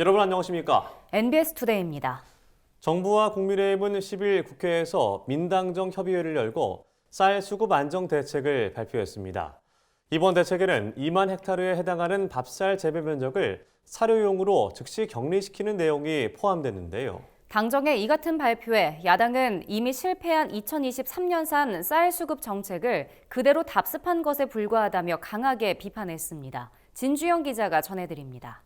여러분 안녕하십니까? NBS 투데이입니다. 정부와 국민의힘은 10일 국회에서 민당정 협의회를 열고 쌀 수급 안정 대책을 발표했습니다. 이번 대책에는 2만 헥타르에 해당하는 밥쌀 재배 면적을 사료용으로 즉시 격리시키는 내용이 포함되는데요. 당정의 이 같은 발표에 야당은 이미 실패한 2023년산 쌀 수급 정책을 그대로 답습한 것에 불과하다며 강하게 비판했습니다. 진주영 기자가 전해드립니다.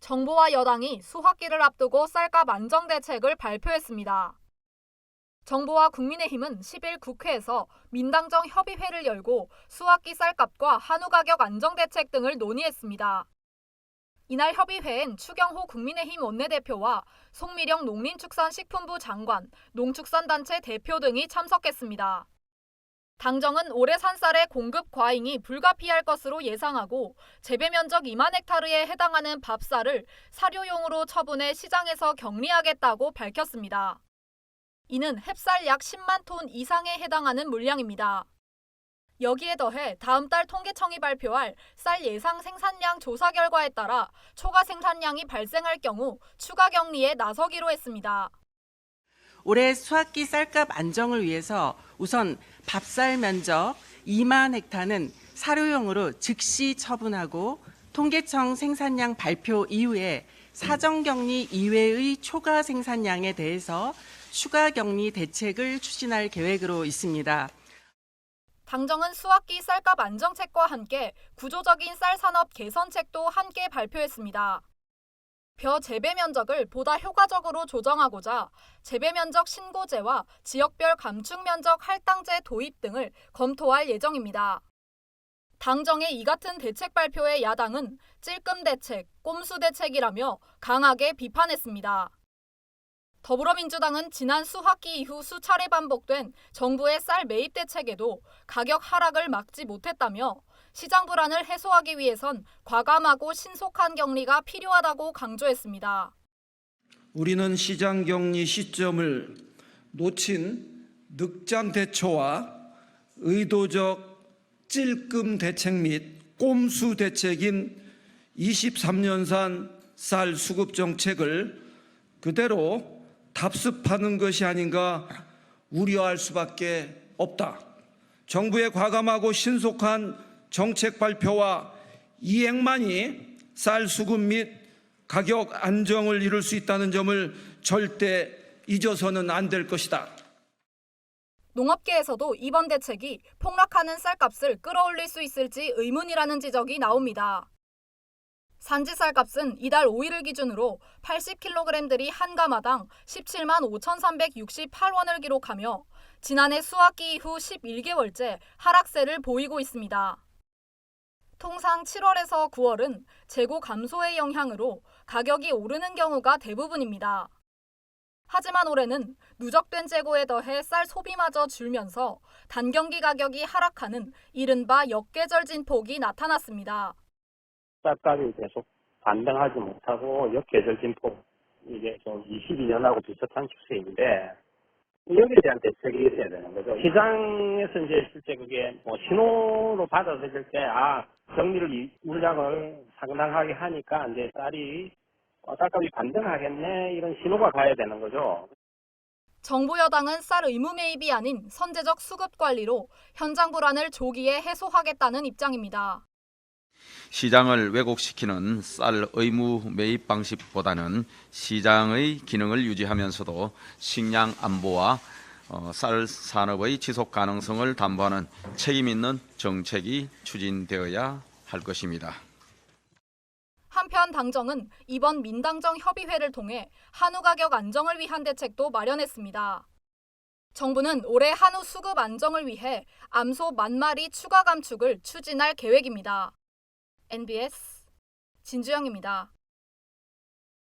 정부와 여당이 수학기를 앞두고 쌀값 안정 대책을 발표했습니다. 정부와 국민의힘은 10일 국회에서 민당정 협의회를 열고 수학기 쌀값과 한우 가격 안정 대책 등을 논의했습니다. 이날 협의회엔 추경호 국민의힘 원내대표와 송미령 농림축산식품부 장관, 농축산단체 대표 등이 참석했습니다. 당정은 올해 산쌀의 공급 과잉이 불가피할 것으로 예상하고 재배 면적 2만 헥타르에 해당하는 밥쌀을 사료용으로 처분해 시장에서 격리하겠다고 밝혔습니다. 이는 햅쌀 약 10만 톤 이상에 해당하는 물량입니다. 여기에 더해 다음 달 통계청이 발표할 쌀 예상 생산량 조사 결과에 따라 초과 생산량이 발생할 경우 추가 격리에 나서기로 했습니다. 올해 수확기 쌀값 안정을 위해서 우선 밥쌀 면적 2만 헥타는 사료용으로 즉시 처분하고 통계청 생산량 발표 이후에 사정 격리 이외의 초과 생산량에 대해서 추가 격리 대책을 추진할 계획으로 있습니다. 당정은 수학기 쌀값 안정책과 함께 구조적인 쌀 산업 개선책도 함께 발표했습니다. 벼 재배 면적을 보다 효과적으로 조정하고자 재배 면적 신고제와 지역별 감축 면적 할당제 도입 등을 검토할 예정입니다. 당정의 이 같은 대책 발표에 야당은 찔끔 대책, 꼼수 대책이라며 강하게 비판했습니다. 더불어민주당은 지난 수학기 이후 수차례 반복된 정부의 쌀 매입 대책에도 가격 하락을 막지 못했다며 시장 불안을 해소하기 위해선 과감하고 신속한 격리가 필요하다고 강조했습니다. 우리는 시장 격리 시점을 놓친 늑장 대처와 의도적 찔끔 대책 및 꼼수 대책인 23년산 쌀 수급 정책을 그대로 답습하는 것이 아닌가 우려할 수밖에 없다. 정부의 과감하고 신속한 정책 발표와 이행만이 쌀 수급 및 가격 안정을 이룰 수 있다는 점을 절대 잊어서는 안 될 것이다. 농업계에서도 이번 대책이 폭락하는 쌀값을 끌어올릴 수 있을지 의문이라는 지적이 나옵니다. 산지 쌀값은 이달 5일을 기준으로 80kg들이 한 가마당 17만 5,368원을 기록하며 지난해 수확기 이후 11개월째 하락세를 보이고 있습니다. 통상 7월에서 9월은 재고 감소의 영향으로 가격이 오르는 경우가 대부분입니다. 하지만 올해는 누적된 재고에 더해 쌀 소비마저 줄면서 단경기 가격이 하락하는 이른바 역계절 진폭이 나타났습니다. 쌀값이 계속 반등하지 못하고 역계절 진폭 이게 좀 22년하고 비슷한 추세인데 여기에 대한 대책이 있어야 되는 거죠. 시장에서 이제 실제 그게 뭐 신호로 받아들일 때 아 정리를 이- 물량을 상당하게 하니까 이제 쌀이 어, 쌀값이 반등하겠네 이런 신호가 가야 되는 거죠. 정부 여당은 쌀 의무 매입이 아닌 선제적 수급 관리로 현장 불안을 조기에 해소하겠다는 입장입니다. 시장을 왜곡시키는 쌀 의무 매입 방식보다는 시장의 기능을 유지하면서도 식량 안보와 어, 쌀 산업의 지속 가능성을 담보하는 책임 있는 정책이 추진되어야 할 것입니다. 한편 당정은 이번 민당정 협의회를 통해 한우 가격 안정을 위한 대책도 마련했습니다. 정부는 올해 한우 수급 안정을 위해 암소 만 마리 추가 감축을 추진할 계획입니다. NBS 진주영입니다.